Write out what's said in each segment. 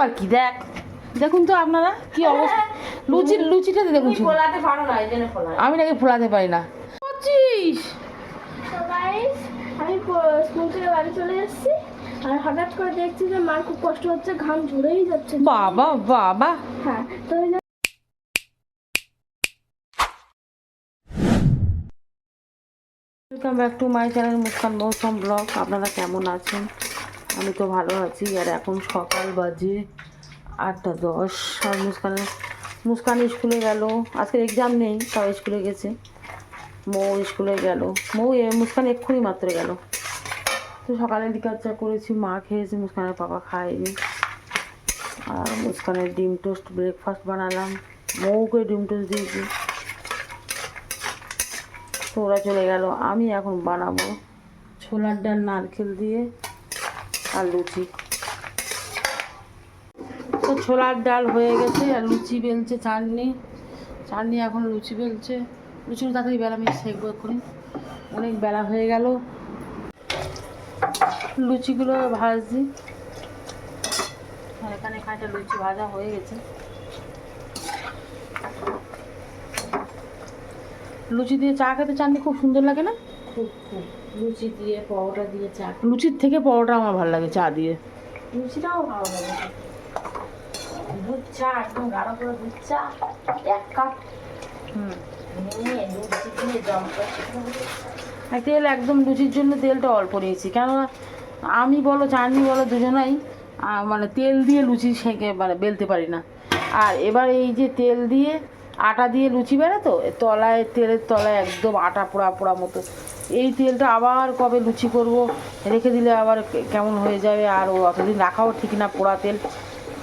আবার কি? দেখ দেখুন তো আপনারা কি অবস্থা। লুচি লুচিটাতে দেখুন। ফোলাতে পারো না এই জন্য ফোলা আমি নাকি ফোলাতে পারি না। গাইস আমি স্কুল থেকে বাড়ি চলে এসেছি। আর হঠাৎ করে দেখছি যে মার খুব কষ্ট হচ্ছে ঘাম ঝরেই যাচ্ছে। বাবা বাবা। হ্যাঁ তো welcome back to my channel Muskan Mousum blog আপনারা কেমন আছেন? আমি তো ভালো আছি, আর এখন সকাল বাজে আটটা দশ। আর মুস্কানের মুস্কান স্কুলে গেল। আজকে এক্সাম নেই, তাও স্কুলে গেছে। মৌ স্কুলে গেল। মৌ এ, মুস্কান এক্ষুনি মাত্র গেল। তো সকালে দিকে চা করেছি, মা খেয়েছে, মুস্কানের পাপা খায়নি। আর মুস্কানের ডিম টোস্ট ব্রেকফাস্ট বানালাম। মৌকে ডিম টোস্ট দিয়েছি। তো ওরা চলে গেল, আমি এখন বানাবো ছোলার ডাল নারকেল দিয়ে। আর লুচি তো ছোলার ডাল হয়ে গেছে আর লুচি বেলছে চাটনি। চাটনি এখন লুচি বেলছে। লুচির তাড়াতাড়ি বেলা আমি সেঁকবো এক্ষুনি। অনেক বেলা হয়ে গেল। লুচিগুলো ভাজছি। আর এখানে খাঁটা লুচি ভাজা হয়ে গেছে। লুচি দিয়ে চা খেতে চাটনি খুব সুন্দর লাগে না? খুব খুব। লুচি দিয়ে পরোটা দিয়ে চা লুচির থেকে পরোটা আমার ভালো লাগে চা দিয়ে। লুচিটাও ভালো লাগে। দুধ চা একদম গাঢ় করে দুধ চা এক কাপ। হুম। তেল একদম লুচির জন্য তেলটা অল্প নিয়েছি কেননা আমি বলো চাটনি বলো দুজনাই মানে তেল দিয়ে লুচি সেঁকে মানে বেলতে পারি না। আর এবার এই যে তেল দিয়ে আটা দিয়ে লুচি বেড়ে তো তলায় তেলের তলায় একদম আটা পোড়া পোড়া মতো। এই তেলটা আবার কবে লুচি করব রেখে দিলে আবার কেমন হয়ে যাবে আর ও অতদিন রাখাও ঠিক না পোড়া তেল।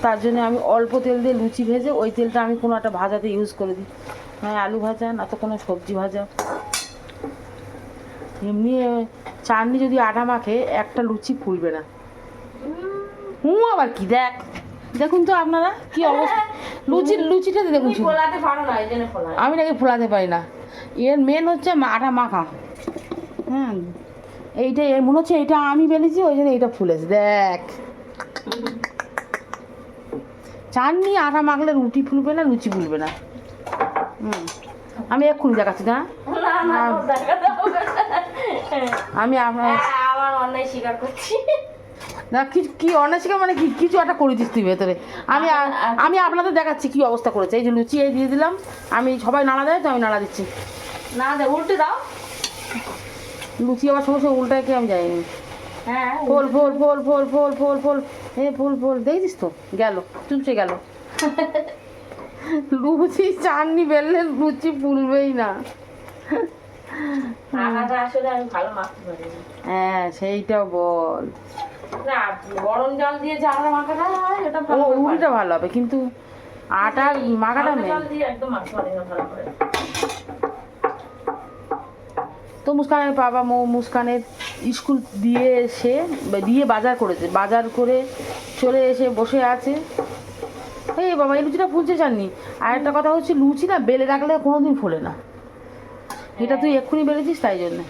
তার জন্য আমি অল্প তেল দিয়ে লুচি ভেজে ওই তেলটা আমি কোনো একটা ভাজাতে ইউজ করে দিই। হ্যাঁ আলু ভাজা না তো কোনো সবজি ভাজা। এমনি চাটনি যদি আটা মাখে একটা লুচি ফুলবে না। হুম আবার কি দেখ। দেখুন তো আপনারা কি অবস্থা। লুচি লুচিটাতে দেখুন আমি নাকি ফোলাতে পারি না। এর মেন হচ্ছে আটা মাখা। হ্যাঁ এইটা এর মনে হচ্ছে এটা আমি বেলেছি ওই জন্য এইটা ফুলেছে। দেখ। চাটনি আটা মাখলে রুটি ফুলবে না লুচি ফুলবে না। হুম। আমি এক্ষুনি দেখাচ্ছি না না। আমি আপনার হ্যাঁ, অন্যায় স্বীকার করছি। না কি কি অনাসিকা মানে কি? কিছু একটা করে দিস তুই ভেতরে। আমি আমি আপনাদের দেখাচ্ছি কি অবস্থা করেছে। এই যে লুচি এই দিয়ে দিলাম আমি সবাই নাড়া দেয় তো আমি নাড়া দিচ্ছি। না দে উল্টে দাও। লুচি আবার সঙ্গে উল্টায় কি আমি যাইনি হ্যাঁ ফোল ফোল ফোল। ফোল ফোল ফোল ফোল এ ফোল ফোল দেখছিস তো গেল চুপসে গেল। লুচি চাটনি বেললে লুচি ফুলবেই না। হ্যাঁ সেইটাও বল। না গরম জল দিয়ে যে আটা মাখাটা হয় ভালো হবে কিন্তু আটার মাখাটা দিয়ে একদম ভালো করে। তো মুস্কানের বাবা মৌ মুস্কানের স্কুল দিয়ে এসে দিয়ে বাজার করেছে। বাজার করে চলে এসে বসে আছে। এই বাবা এই লুচিটা ফুলছে জাননি। আর একটা কথা হচ্ছে লুচি না বেলে রাখলে কোনোদিন ফোলে না। এটা তুই এক্ষুনি বেড়েছিস তাই জন্যে।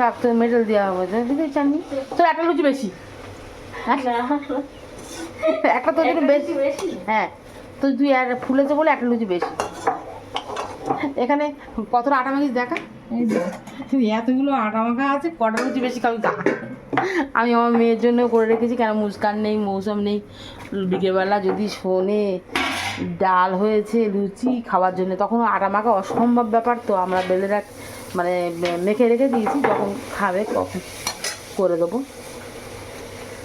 রাখ তোর মেডেল দেওয়া হবে। বুঝতে জানি তোর একটা লুচি বেশি। হ্যাঁ? একটা তোর জন্য বেশি। বেশি? হ্যাঁ। তো তুই আর ফুলেছে বলে একটা লুচি বেশি। এখানে কতটা আটা মাখিস দেখা? এতগুলো আটা মাখা আছে কটা লুচি বেশি খাবি? তা আমি আমার মেয়ের জন্য করে রেখেছি কেন মুস্কান নেই মৌসুম নেই। বিকেলবেলা যদি শোনে ডাল হয়েছে লুচি খাওয়ার জন্য তখন আটা মাখা অসম্ভব ব্যাপার তো। আমরা বেলে রাখ মানে মেখে রেখে দিয়েছি যখন খাবে তখন করে দেবো।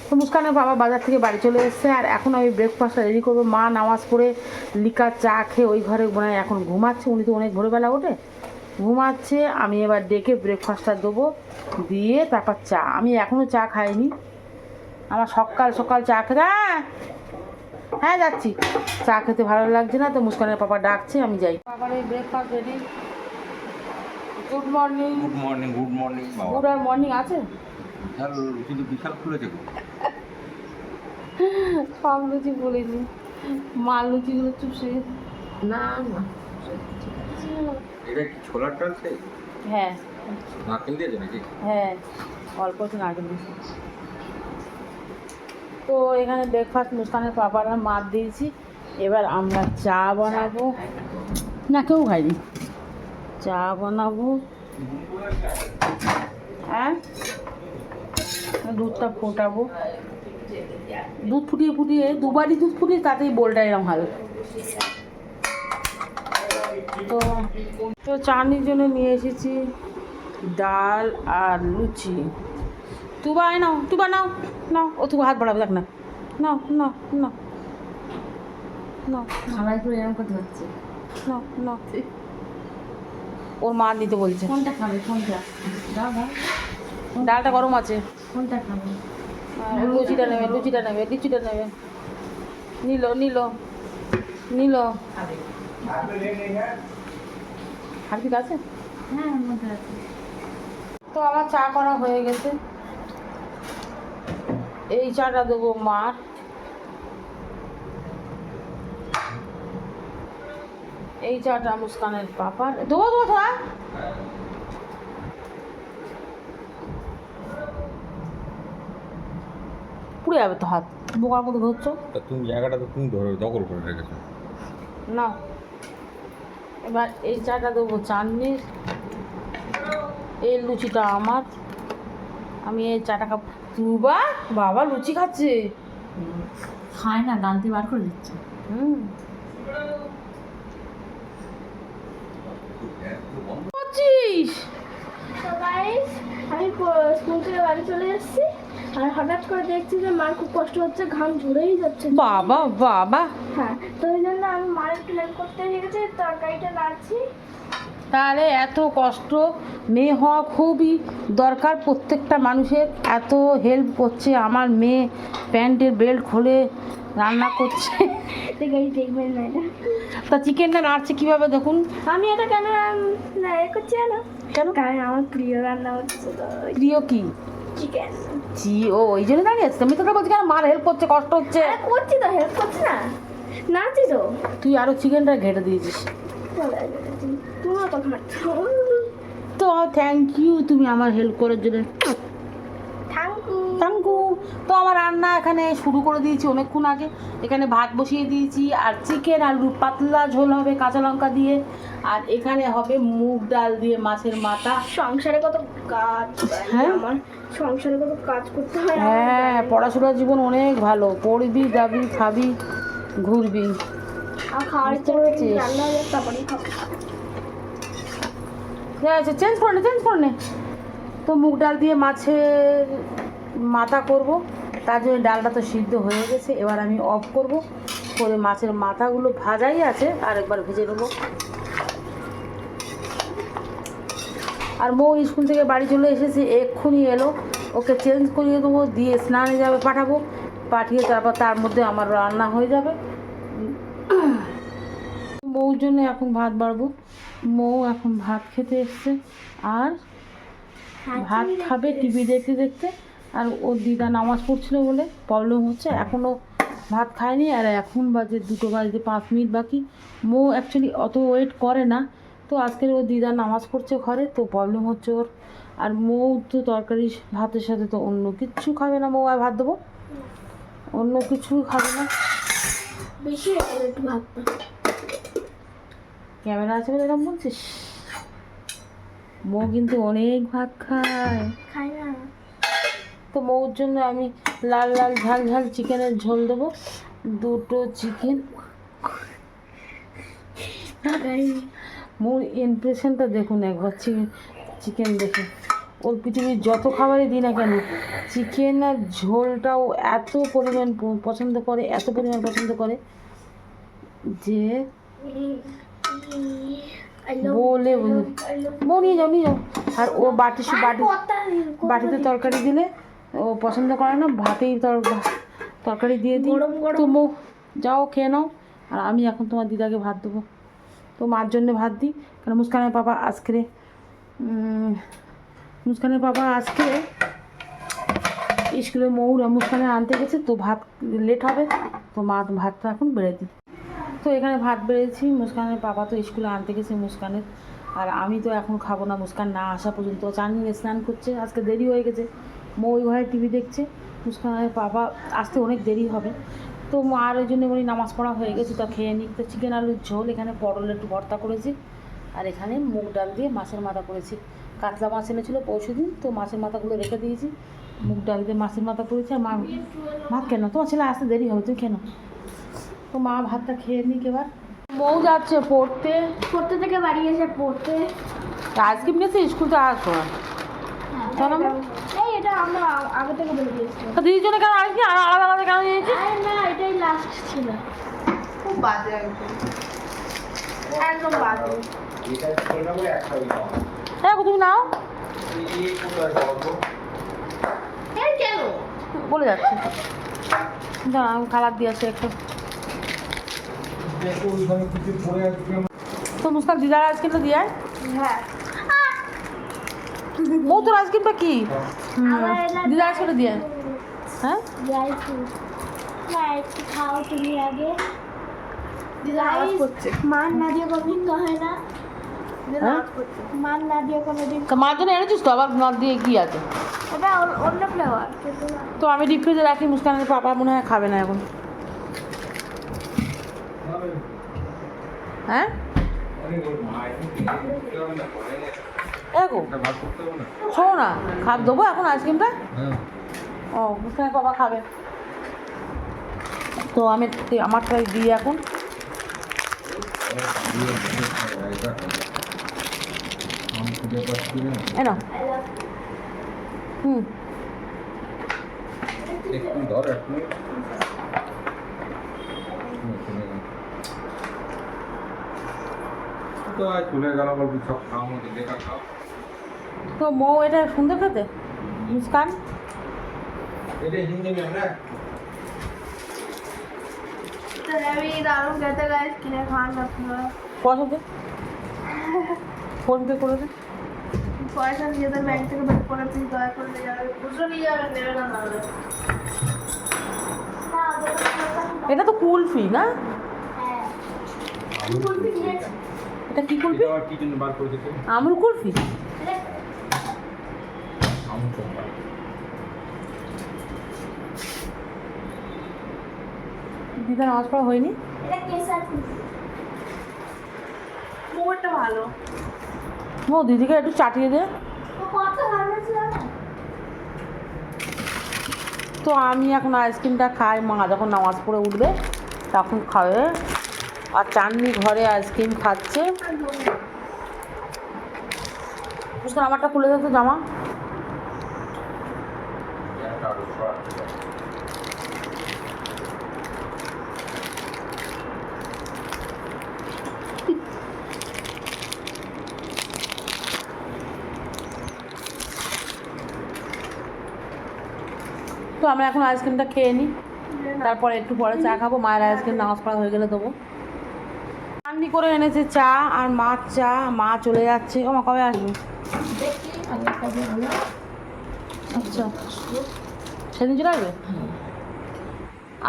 তো মুস্কানের বাবা বাজার থেকে বাড়ি চলে এসেছে আর এখন আমি ব্রেকফাস্টটা রেডি করব। মা নামাজ পড়ে লিকা চা খেয়ে ওই ঘরে মানে এখন ঘুমাচ্ছে। উনি তো অনেক ভোরবেলা ওঠে। ঘুমাচ্ছে আমি এবার ডেকে ব্রেকফাস্টটা দেবো দিয়ে তারপর চা। আমি এখনও চা খাইনি। আমার সকাল সকাল চা খেতে হ্যাঁ হ্যাঁ যাচ্ছি। চা খেতে ভালো লাগছে না তো মুস্কানের পাপা ডাকছে আমি যাই। বাবার এই breakfast ready good morning good morning good morning good morning আছে? বিশাল খুলেছে সব লুচি বলিনি মা লুচিগুলো চুপসে না না এটা কি ছোলার ডাল সেই? হ্যাঁ। নারকেল দিয়েছে নাকি? হ্যাঁ অল্প একটু নারকেল দিয়েছি। তো এখানে ব্রেকফাস্ট মুস্কানের পাপারা মার দিয়েছি। এবার আমরা চা বানাবো। না কেউ খাইনি চা বানাবো। হ্যাঁ? দুধটা ফোটাবো। দুধ ফুটিয়ে ফুটিয়ে দুবারই দুধ ফুটিয়ে তাতেই বোলটা এরকম হবে তো তো চাটনির জন্য নিয়ে এসেছি ডাল আর লুচি। তুবা আয় নাও তুবা নাও নাও ও তুবা হাত বাড়াবে দেখ না। নাও নাও নাও নাও খালাই করে এরকম করতে হচ্ছে। নাও নাও। ওর মা দিতে বলছে। কোনটা খাবে কোনটা? দাও। ডালটা গরম আছে। কোনটা খাবে? লুচিটা নেবে লুচিটা নেবে লুচিটা নেবে। নিল নিল নিল। হারপিক আছে? হ্যাঁ আছে। তো আমার চা করা হয়ে গেছে। এই চাটা দেবো মার। এই চাটা মুস্কানের পাপার। দেবো দেবো পুড়ে যাবে তো হাত। বোকার মতো ধরছো? তা তুমি জায়গাটা তো তুমি ধরে দখল করে রেখেছো। না। এবার এই চাটা দেবো চাটনির। এই লুচিটা আমার। আমি এই চাটা খাব। তুবা বাবা লুচি খাচ্ছে। খায় না গানতে বার করে দিচ্ছে। হুম। আমি স্কুল থেকে বাড়ি চলে এসেছি। আর হঠাৎ করে দেখছি যে মার খুব কষ্ট হচ্ছে ঘাম ঝরেই যাচ্ছে। বাবা বাবা। হ্যাঁ তো ওই জন্য আমি মার একটু হেল্প করতে গেছি তরকারিটা নাড়ছি। তাহলে এত কষ্ট মেয়ে হওয়া খুবই দরকার প্রত্যেকটা মানুষের। এত হেল্প করছে আমার মেয়ে প্যান্টের বেল্ট খুলে রান্না করছে। দেখবেন না এটা। তা চিকেনটা নাড়ছে কীভাবে দেখুন? আমি এটা কেন করছি না কেন? কারণ আমার প্রিয় রান্না হচ্ছে প্রিয় কি? চিকেন জি ও ওই জন্য দাঁড়িয়ে বলছি কেন? মার হেল্প করছে কষ্ট হচ্ছে। করছি তো হেল্প করছি না। নাচি তো। তুই চিকেনটা ঘেটে দিয়েছিস। তো থ্যাংক ইউ তুমি আমার হেল্প করার জন্য। থ্যাংক ইউ তো আমার রান্না এখানে শুরু করে দিয়েছি অনেকক্ষণ আগে। এখানে ভাত বসিয়ে দিয়েছি আর চিকেন আলু পাতলা ঝোল হবে কাঁচা লঙ্কা দিয়ে। আর এখানে হবে মুগ ডাল দিয়ে মাছের মাথা। সংসারে কত কাজ হ্যাঁ? আমার। সংসারে কত কাজ করতে হয় হ্যাঁ পড়াশোনার জীবন অনেক ভালো। পড়বি যাবি খাবি ঘুরবি। চেঞ্জ করে নে চেঞ্জ করে নে। তো মুগ ডাল দিয়ে মাছের মাথা করব। তার জন্য ডালটা তো সিদ্ধ হয়ে গেছে। এবার আমি অফ করব। করে মাছের মাথাগুলো ভাজাই আছে। আর একবার ভেজে নেব। আর মৌ স্কুল থেকে বাড়ি চলে এসেছে। এক্ষুনি এলো। ওকে চেঞ্জ করিয়ে দেবো। দিয়ে স্নানে যাবে পাঠাবো। পাঠিয়ে তারপর তার মধ্যে আমার রান্না হয়ে যাবে। মৌর জন্য এখন ভাত বাড়বো। মৌ এখন ভাত খেতে এসছে। আর ভাত খাবে টিভি দেখতে দেখতে। আর ওর দিদা নামাজ পড়ছিল বলে প্রবলেম হচ্ছে। এখনও ভাত খায়নি আর এখন বাজে দুটো বাজে পাঁচ মিনিট বাকি। মৌ অ্যাকচুয়ালি অত ওয়েট করে না। তো আজকের ওর দিদা নামাজ পড়ছে ঘরে তো প্রবলেম হচ্ছে ওর। আর মৌ তো তরকারি ভাতের সাথে তো অন্য কিচ্ছু খাবে না। মৌ আর ভাত দেবো? অন্য কিছু খাবে না? বেশি একটু ক্যামেরা আছে বলে এরকম বলছিস? মৌ কিন্তু অনেক ভাত খায়। খায় না। তো মৌর জন্য আমি লাল লাল ঝাল ঝাল চিকেনের ঝোল দেবো। দুটো চিকেন। মৌর ইমপ্রেশনটা দেখুন একবার, চিকেন দেখে। ওর পৃথিবীর যত খাবারই দিই না কেন, চিকেন আর ঝোলটাও এত পরিমাণ পছন্দ করে, এত পরিমাণ পছন্দ করে যে বলে বলে- নিয়ে যাও নিয়ে যাও। আর ও বাটি বাটি বাটিতে তরকারি দিলে ও পছন্দ করে না ভাতেই তর তরকারি দিয়ে দিই। গরম গরম। তো মৌ যাও খেয়ে নাও। আর আমি এখন তোমার দিদাকে ভাত দেবো। তো মার জন্য ভাত দিই। কারণ মুস্কানের পাপা আজকে মুস্কানের বাবা আজকে স্কুলে মৌরা মুস্কানে আনতে গেছে তো ভাত লেট হবে। তো মা ভাতটা এখন বেড়ে দিই। তো এখানে ভাত বেড়েছি মুস্কানের পাপা তো স্কুলে আনতে গেছে মুস্কানের। আর আমি তো এখন খাব না মুস্কান না আসা পর্যন্ত। চান নিয়ে স্নান করছে আজকে দেরি হয়ে গেছে। মৌ ওই ঘরে টিভি দেখছে। মুস্কানের বাবা আসতে অনেক দেরি হবে। তো মার ওই জন্য বলি নামাজ পড়া হয়ে গেছে তা খেয়ে নিই তো চিকেন আলুর ঝোল এখানে পটল একটু ভর্তা করেছি। আর এখানে মুগ ডাল দিয়ে মাছের মাথা করেছি। কাতলা মাছ এনেছিলো পরশু দিন তো মাছের মাথাগুলো রেখে দিয়েছি। মুগ ডাল দিয়ে মাছের মাথা করেছি। আর মা ভাত কেন? তোমার ছেলে আসতে দেরি হবে তুই কেন তো মা ভাতটা খেয়ে নিক এবার। মৌ যাচ্ছে পড়তে। পড়তে থেকে বাড়ি এসে পড়তে। আজকে স্কুল তো আসব কেন মা? এই এটা আমরা আগে থেকে বলে দিদির জন্য কেন আইসক্রিম আর আলাদা আলাদা কেন নিয়েছি না এটাই লাস্ট ছিল। খুব বাজে একদম একদম বাজে। দেখো তুমি নাও। কেন? বলে যাচ্ছে। দাঁড়া আমি কালার দিয়ে একটু। তো মুস্কান দিদার আইসক্রিমটা দিয়ে আয়। হ্যাঁ। মৌ তোর আইসক্রিমটা কি? এটা আইসক্রিমটা দিয়ে হ্যাঁ? একটু খাও তুমি আগে। দিদা আওয়াজ করছে। মান না দিয়ে কোনোদিন তো হয় না। দিদা হ্যাঁ? মান না দিয়ে কোনোদিন তা মার জন্য এনেছিস তো? আবার না দিয়ে কি আছে? এটা অন্য- অন্য ফ্লেভার তো আমি ডিপ ফ্রিজে রাখি মুস্কানের পাপা মনে হয় খাবে না এখন। হ্যাঁ? এগো শোনো না খাব দেবো এখন আইসক্রিমটা? ও মুস্কানের বাবা খাবে। তো আমি আমারটাই দিই এখন। এ হুম। একটু ধর এক তো চলে গেল বলবি সব খাওয়া মতো দেখা খাও তো মৌ এটা সুন্দর খেতে মুস্কান পয়সা দে। ফোন পে করে দে। পয়সা ব্যাংক থেকে বের করে দয়া করে নিয়ে যাবে। খুচরো নিয়ে যাবেন নেবে না নাহলে এটা তো কুলফি না? এটা কি কুলফি এটা আমুল কুলফি আমুল চম্পা দিদা নামাজ পড়া হয়নি? ভালো। ও দিদিকে একটু চাটিয়ে দে। তো আমি এখন আইসক্রিমটা খাই মা যখন নামাজ পড়ে উঠবে তখন খাবে। আর চাননি ঘরে আইসক্রিম খাচ্ছে। আমারটা খুলে দে জামা একটা আলু ছড়া তো আমরা এখন আইসক্রিমটা খেয়ে নিই। তারপরে একটু পরে চা খাব। মায়ের আইসক্রিম নামাজ পড়া হয়ে গেলে দেবো। চাননি করে এনেছে চা আর মাছ চা। মা চলে যাচ্ছে। ও মা কবে আসবে? আচ্ছা। সেদিন চলে আসবে?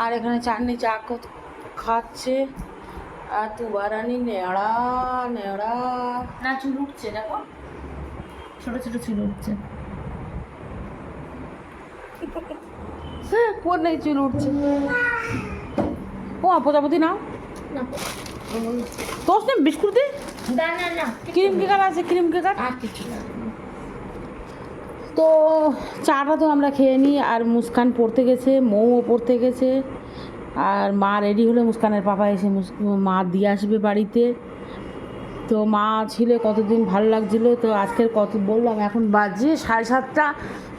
আর এখানে চাটনি চা খাচ্ছে। আর তুবারানি নেড়া নেড়া। না, চুল উঠছে, দেখো। ছোট ছোট চুল উঠছে। কোন নেই চুল উঠছে। ও প্রজাপতি নাও তোর না বিস্কুট দে? না না না ক্রিম কেকার আছে ক্রিম কেকার? আর কিছু না। তো চাটা তো আমরা খেয়ে নিই আর মুস্কান পড়তে গেছে মৌও পড়তে গেছে আর মা রেডি হলে মুস্কানের পাপা এসে মা দিয়ে আসবে বাড়িতে। তো মা ছিল, কতদিন ভালো লাগছিল, তো আজকের কত, বললাম এখন বাজে সাড়ে সাতটা।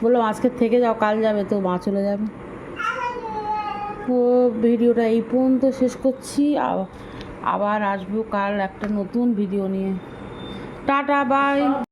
বললাম আজকের থেকে যাও, কাল যাবে। তো মা চলে যাবে। তো ভিডিওটা এই পর্যন্ত শেষ করছি। আবার আসব কাল একটা নতুন ভিডিও নিয়ে। Tata, bye.